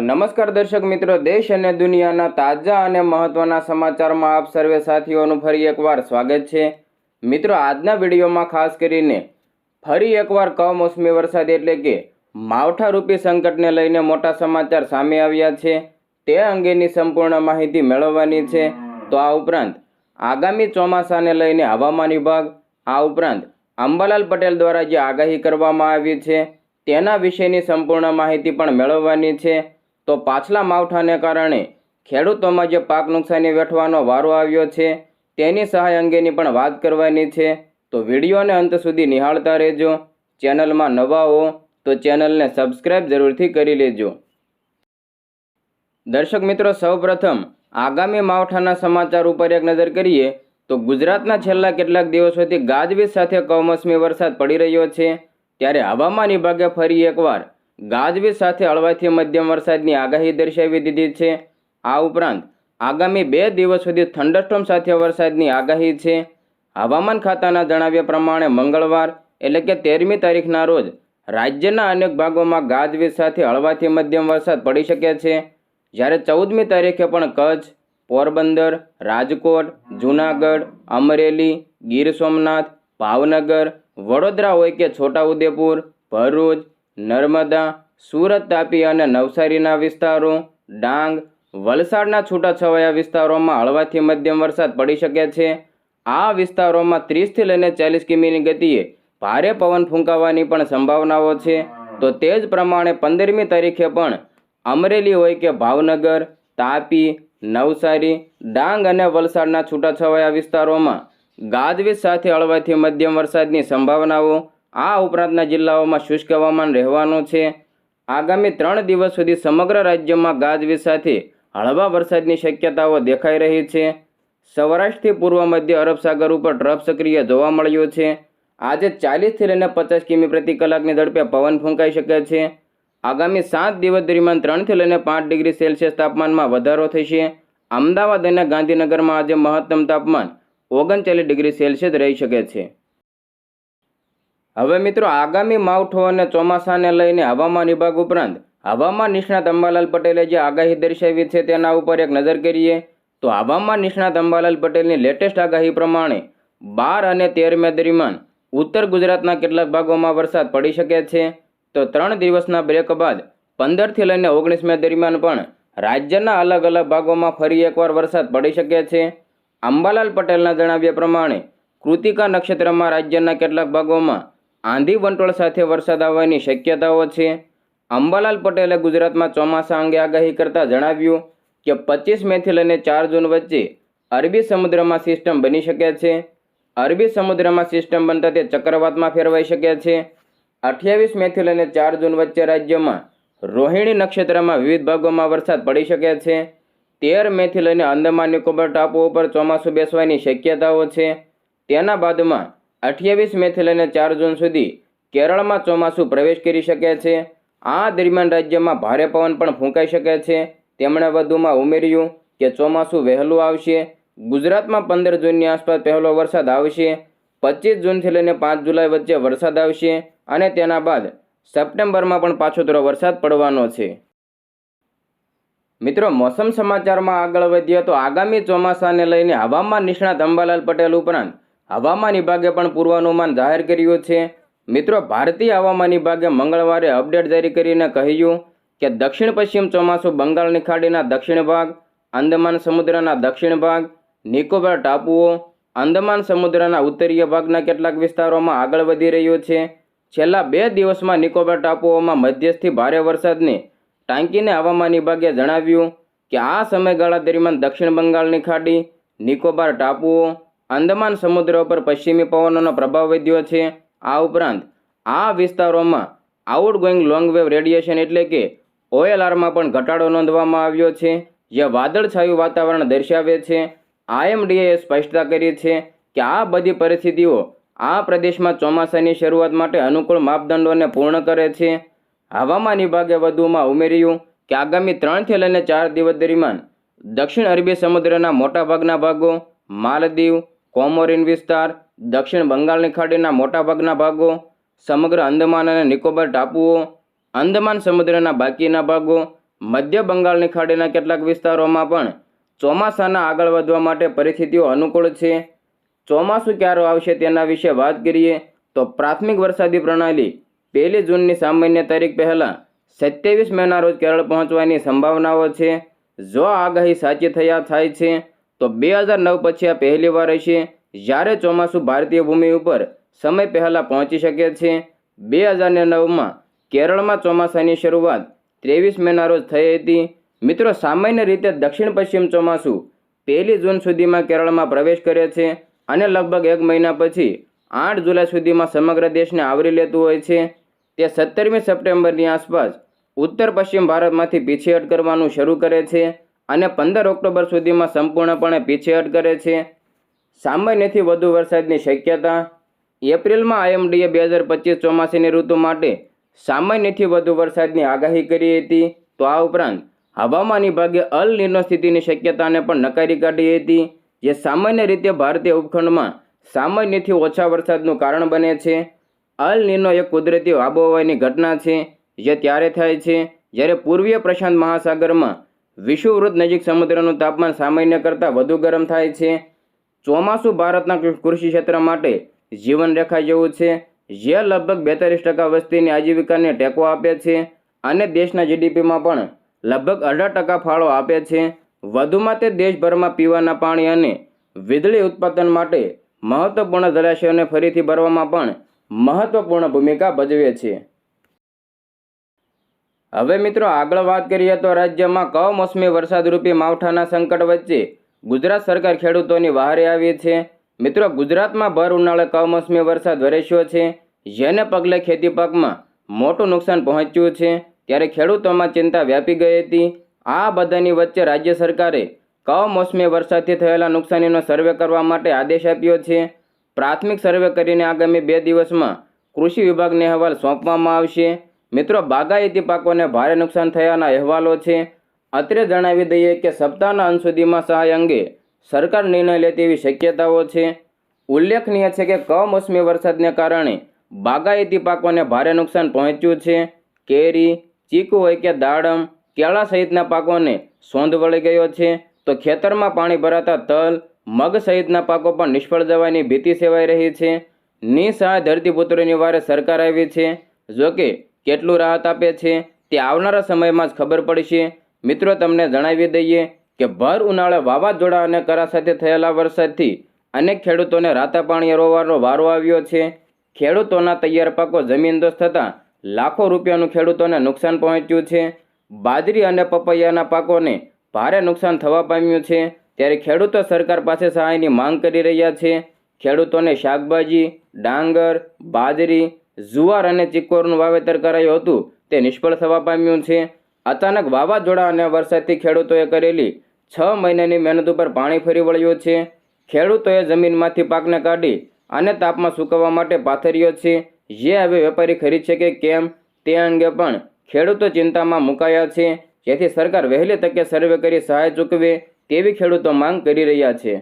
નમસ્કાર દર્શક મિત્રો, દેશ અને દુનિયાના તાજા અને મહત્વના સમાચારમાં આપ સર્વે સાથીઓનું ફરી એકવાર સ્વાગત છે. મિત્રો, આજના વિડીયોમાં ખાસ કરીને ફરી એકવાર કમોસમી વરસાદ એટલે કે માવઠારૂપી સંકટને લઈને મોટા સમાચાર સામે આવ્યા છે. તે અંગેની સંપૂર્ણ માહિતી મેળવવાની છે. તો આ ઉપરાંત આગામી ચોમાસાને લઈને હવામાન વિભાગ, આ ઉપરાંત અંબાલાલ પટેલ દ્વારા જે આગાહી કરવામાં આવી છે, તેના વિશેની સંપૂર્ણ માહિતી પણ મેળવવાની છે. તો પાછલા માવઠાને કારણે ખેડૂતોમાં જે પાક નુકસાની વેઠવાનો વારો આવ્યો છે, તેની સહાય અંગેની પણ વાત કરવાની છે. તો વિડીયોને અંત સુધી નિહાળતા રહેજો. ચેનલમાં નવા હો, તો ચેનલને સબસ્ક્રાઇબ જરૂરથી કરી લેજો. દર્શક મિત્રો, સૌપ્રથમ આગામી માવઠાના સમાચાર ઉપર એક નજર કરીએ, તો ગુજરાતના છેલ્લા કેટલાક દિવસોથી ગાજવીજ સાથે કમોસમી વરસાદ પડી રહ્યો છે. ત્યારે હવામાન વિભાગે ફરી એકવાર ગાજવીજ સાથે હળવાથી મધ્યમ વરસાદની આગાહી દર્શાવી દીધી છે. આ ઉપરાંત, આગામી બે દિવસ સુધી થંડરસ્ટોમ સાથે વરસાદની આગાહી છે. હવામાન ખાતાના જણાવ્યા પ્રમાણે મંગળવાર એટલે કે તેરમી તારીખના રોજ રાજ્યના અનેક ભાગોમાં ગાજવીજ સાથે હળવાથી મધ્યમ વરસાદ પડી શકે છે. જ્યારે ચૌદમી તારીખે પણ કચ્છ, પોરબંદર, રાજકોટ, જૂનાગઢ, અમરેલી, ગીર સોમનાથ, ભાવનગર, વડોદરા હોય કે છોટાઉદેપુર, ભરૂચ નર્મદા, સુરત તાપી અને નવસારીના વિસ્તારો, ડાંગ, વલસાડના છૂટાછવાયા વિસ્તારોમાં હળવાથી મધ્યમ વરસાદ પડી શકે છે. આ વિસ્તારોમાં ત્રીસથી લઈને ચાલીસ કિમીની ગતિએ ભારે પવન ફૂંકાવાની પણ સંભાવનાઓ છે. તો તે જ પ્રમાણે પંદરમી તારીખે પણ અમરેલી હોય કે ભાવનગર, તાપી, નવસારી, ડાંગ અને વલસાડના છૂટાછવાયા વિસ્તારોમાં ગાજવીજ સાથે હળવાથી મધ્યમ વરસાદની સંભાવનાઓ આ ઉપરાંતના જિલ્લાઓમાં શુષ્ક હવામાન રહેવાનું છે. આગામી ત્રણ દિવસ સુધી સમગ્ર રાજ્યમાં ગાજવીજ સાથે હળવા વરસાદની શક્યતાઓ દેખાઈ રહી છે. સૌરાષ્ટ્રથી પૂર્વ મધ્ય અરબ સાગર ઉપર ટ્રફ સક્રિય જોવા મળ્યો છે. આજે ચાલીસથી લઈને પચાસ કિમી પ્રતિ કલાકની ઝડપે પવન ફૂંકાઈ શકે છે. આગામી સાત દિવસ દરમિયાન ત્રણથી લઈને પાંચ ડિગ્રી સેલ્સિયસ તાપમાનમાં વધારો થશે. અમદાવાદ અને ગાંધીનગરમાં આજે મહત્તમ તાપમાન ઓગણચાલીસ ડિગ્રી સેલ્સિયસ રહી શકે છે. હવે મિત્રો, આગામી માવઠો અને ચોમાસાને લઈને હવામાન વિભાગ ઉપરાંત હવામાન નિષ્ણાત અંબાલાલ પટેલે જે આગાહી દર્શાવી છે તેના ઉપર એક નજર કરીએ. તો હવામાન નિષ્ણાત અંબાલાલ પટેલની લેટેસ્ટ આગાહી પ્રમાણે બાર અને તેર મે દરમિયાન ઉત્તર ગુજરાતના કેટલાક ભાગોમાં વરસાદ પડી શકે છે. તો ત્રણ દિવસના બ્રેક બાદ પંદરથી લઈને ઓગણીસ મે દરમિયાન પણ રાજ્યના અલગ અલગ ભાગોમાં ફરી એકવાર વરસાદ પડી શકે છે. અંબાલાલ પટેલના જણાવ્યા પ્રમાણે કૃતિકા નક્ષત્રમાં રાજ્યના કેટલાક ભાગોમાં આંધી વંટોળ સાથે વરસાદ આવવાની શક્યતાઓ છે. અંબાલાલ પટેલે ગુજરાતમાં ચોમાસા અંગે આગાહી કરતાં જણાવ્યું કે પચીસ મેથી લઈને ચાર જૂન વચ્ચે અરબી સમુદ્રમાં સિસ્ટમ બની શકે છે. અરબી સમુદ્રમાં સિસ્ટમ બનતા તે ચક્રવાતમાં ફેરવાઈ શકે છે. અઠ્યાવીસ મેથી લઈને ચાર જૂન વચ્ચે રાજ્યમાં રોહિણી નક્ષત્રમાં વિવિધ ભાગોમાં વરસાદ પડી શકે છે. તેર મેથી લઈને અંદમાન નિકોબાર ટાપુ ઉપર ચોમાસું બેસવાની શક્યતાઓ છે. તેના બાદમાં અઠ્યાવીસ મેથી લઈને ચાર જૂન સુધી કેરળમાં ચોમાસું પ્રવેશ કરી શકે છે. આ દરમિયાન રાજ્યમાં ભારે પવન પણ ફૂંકાઈ શકે છે. તેમણે વધુમાં ઉમેર્યું કે ચોમાસું વહેલું આવશે. ગુજરાતમાં પંદર જૂનની આસપાસ પહેલો વરસાદ આવશે. પચીસ જૂનથી લઈને પાંચ જુલાઈ વચ્ચે વરસાદ આવશે અને તેના બાદ સપ્ટેમ્બરમાં પણ પાછોતરો વરસાદ પડવાનો છે. મિત્રો, મોસમ સમાચારમાં આગળ વધીએ તો આગામી ચોમાસાને લઈને હવામાન નિષ્ણાત અંબાલાલ પટેલ ઉપરાંત હવામાન વિભાગે પણ પૂર્વાનુમાન જાહેર કર્યું છે. મિત્રો, ભારતીય હવામાન વિભાગે મંગળવારે અપડેટ જારી કરીને કહ્યું કે દક્ષિણ પશ્ચિમ ચોમાસું બંગાળની ખાડીના દક્ષિણ ભાગ અંદમાન સમુદ્રના દક્ષિણ ભાગ, નિકોબાર ટાપુઓ અંદમાન સમુદ્રના ઉત્તરીય ભાગના કેટલાક વિસ્તારોમાં આગળ વધી રહ્યો છે. છેલ્લા બે દિવસમાં નિકોબાર ટાપુઓમાં મધ્યસ્થી ભારે વરસાદને ટાંકીને હવામાન વિભાગે જણાવ્યું કે આ સમયગાળા દરમિયાન દક્ષિણ બંગાળની ખાડી નિકોબાર ટાપુઓ અંદમાન સમુદ્ર ઉપર પશ્ચિમી પવનોનો પ્રભાવ વધ્યો છે. આ ઉપરાંત, આ વિસ્તારોમાં outgoing long wave radiation એટલે કે ઓએલઆરમાં પણ ઘટાડો નોંધવામાં આવ્યો છે, જે વાદળછાયું વાતાવરણ દર્શાવે છે. આઈએમડીએ સ્પષ્ટતા કરી છે કે આ બધી પરિસ્થિતિઓ આ પ્રદેશમાં ચોમાસાની શરૂઆત માટે અનુકૂળ માપદંડોને પૂર્ણ કરે છે. હવામાન વિભાગે વધુમાં ઉમેર્યું કે આગામી ત્રણથી લઈને ચાર દિવસ દરમિયાન દક્ષિણ અરબી સમુદ્રના મોટાભાગના ભાગો, માલદીવ કોમોરિન વિસ્તાર, દક્ષિણ બંગાળની ખાડીના મોટાભાગના ભાગો, સમગ્ર અંદમાન અને નિકોબાર ટાપુઓ અંદમાન સમુદ્રના બાકીના ભાગો, મધ્ય બંગાળની ખાડીના કેટલાક વિસ્તારોમાં પણ ચોમાસાના આગળ વધવા માટે પરિસ્થિતિઓ અનુકૂળ છે. ચોમાસું ક્યારે આવશે તેના વિશે વાત કરીએ તો પ્રાથમિક વરસાદી પ્રણાલી પહેલી જૂનની સામાન્ય તારીખ પહેલાં સત્યાવીસ મેના રોજ કેરળ પહોંચવાની સંભાવનાઓ છે. જો આગાહી સાચી થયા થાય છે તો બે હજાર નવ પછી આ પહેલી વાર હશે, જ્યારે ચોમાસું ભારતીય ભૂમિ ઉપર સમય પહેલાં પહોંચી શકે છે. બે હજાર ને નવમાં કેરળમાં ચોમાસાની શરૂઆત ત્રેવીસ મેના રોજ થઈ હતી. મિત્રો, સામાન્ય રીતે દક્ષિણ પશ્ચિમ ચોમાસું પહેલી જૂન સુધીમાં કેરળમાં પ્રવેશ કરે છે અને લગભગ એક મહિના પછી આઠ જુલાઈ સુધીમાં સમગ્ર દેશને આવરી લેતું હોય છે. તે સત્તરમી સપ્ટેમ્બરની આસપાસ ઉત્તર પશ્ચિમ ભારતમાંથી પીછેહટ કરવાનું શરૂ કરે છે. અને પંદર ઓક્ટોબર સુધીમાં સંપૂર્ણપણે પીછેહટ કરે છે. સામાન્યથી વધુ વરસાદની શક્યતા. એપ્રિલમાં આઈએમડીએ બે હજાર પચીસ ચોમાસીની ઋતુ માટે સામાન્યથી વધુ વરસાદની આગાહી કરી હતી. તો આ ઉપરાંત હવામાન વિભાગે અલ નીનો સ્થિતિની શક્યતાને પણ નકારી કાઢી હતી, જે સામાન્ય રીતે ભારતીય ઉપખંડમાં સામાન્યથી ઓછા વરસાદનું કારણ બને છે. અલ નીનો એક કુદરતી આબોહવાની ઘટના છે, જે ત્યારે થાય છે, જ્યારે પૂર્વીય પ્રશાંત મહાસાગરમાં વિષુવવૃત્ત નજીક સમુદ્રનું તાપમાન સામાન્ય કરતાં વધુ ગરમ થાય છે. ચોમાસું ભારતના કૃષિ ક્ષેત્ર માટે જીવનરેખા જેવું છે જે લગભગ બેતાલીસ ટકા વસ્તીની આજીવિકાને ટેકો આપે છે અને દેશના જીડીપીમાં પણ લગભગ અઢાર ટકા ફાળો આપે છે. વધુમાં તે દેશભરમાં પીવાના પાણી અને વીજળી ઉત્પાદન માટે મહત્વપૂર્ણ જલાશયોને ફરીથી ભરવામાં પણ મહત્વપૂર્ણ ભૂમિકા ભજવે છે. હવે મિત્રો આગળ વાત કરીએ તો રાજ્યમાં કમોસમી વરસાદરૂપી માવઠાના સંકટ વચ્ચે ગુજરાત સરકાર ખેડૂતોની વહારે આવી છે. મિત્રો ગુજરાતમાં ભર ઉનાળે કમોસમી વરસાદ વરસ્યો છે. જેને પગલે ખેતી પાકમાં મોટું નુકસાન પહોંચ્યું છે. ત્યારે ખેડૂતોમાં ચિંતા વ્યાપી ગઈ હતી. આ બધાની વચ્ચે રાજ્ય સરકારે કમોસમી વરસાદથી થયેલા નુકસાનીનો સર્વે કરવા માટે આદેશ આપ્યો છે. પ્રાથમિક સર્વે કરીને આગામી બે દિવસમાં કૃષિ વિભાગને અહેવાલ સોંપવામાં આવશે. મિત્રો, બાગાયતી પાકોને ભારે નુકસાન થયાના અહેવાલો છે. અત્રે જણાવી દઈએ કે સપ્તાહના અંત સુધીમાં સહાય અંગે સરકાર નિર્ણય લે તેવી શક્યતાઓ છે. ઉલ્લેખનીય છે કે કમોસમી વરસાદને કારણે બાગાયતી પાકોને ભારે નુકસાન પહોંચ્યું છે. કેરી, ચીકુ હોય કે દાડમ, કેળા સહિતના પાકોને સોંધ વળી ગયો છે. તો ખેતરમાં પાણી ભરાતા તલ, મગ સહિતના પાકો પણ નિષ્ફળ જવાની ભીતિ સેવાઈ રહી છે. નિસહાય ધરતીપુત્રોની વારે સરકાર આવી છે. જોકે કેટલું રાહત આપે છે તે આવનારા સમયમાં જ ખબર પડશે. મિત્રો, તમને જણાવી દઈએ કે ભર, ઉનાળે, વાવાઝોડા અને કરા સાથે થયેલા વરસાદથી અનેક ખેડૂતોને રાતા પાણી રોવાનો વારો આવ્યો છે. ખેડૂતોના તૈયાર પાકો જમીનદોસ્ત થતાં લાખો રૂપિયાનું ખેડૂતોને નુકસાન પહોંચ્યું છે. બાજરી અને પપૈયાના પાકોને ભારે નુકસાન થવા પામ્યું છે. ત્યારે ખેડૂતો સરકાર પાસે સહાયની માંગ કરી રહ્યા છે. ખેડૂતોને શાકભાજી, ડાંગર, બાજરી જુવાર અને ચિકોરનું વાવેતર કરાયું હતું. તે નિષ્ફળ થવા પામ્યું છે. અચાનક વાવાઝોડા અને વરસાદથી ખેડૂતોએ કરેલી છ મહિનાની મહેનત ઉપર પાણી ફરી વળ્યું છે. ખેડૂતોએ જમીનમાંથી પાકને કાઢી અને તાપમાં સૂકવવા માટે પાથર્યો છે. જે હવે વેપારી ખરીદ છે કે કેમ તે અંગે પણ ખેડૂતો ચિંતામાં મુકાયા છે. જેથી સરકાર વહેલી તકે સર્વે કરી સહાય ચૂકવે તેવી ખેડૂતો માંગ કરી રહ્યા છે.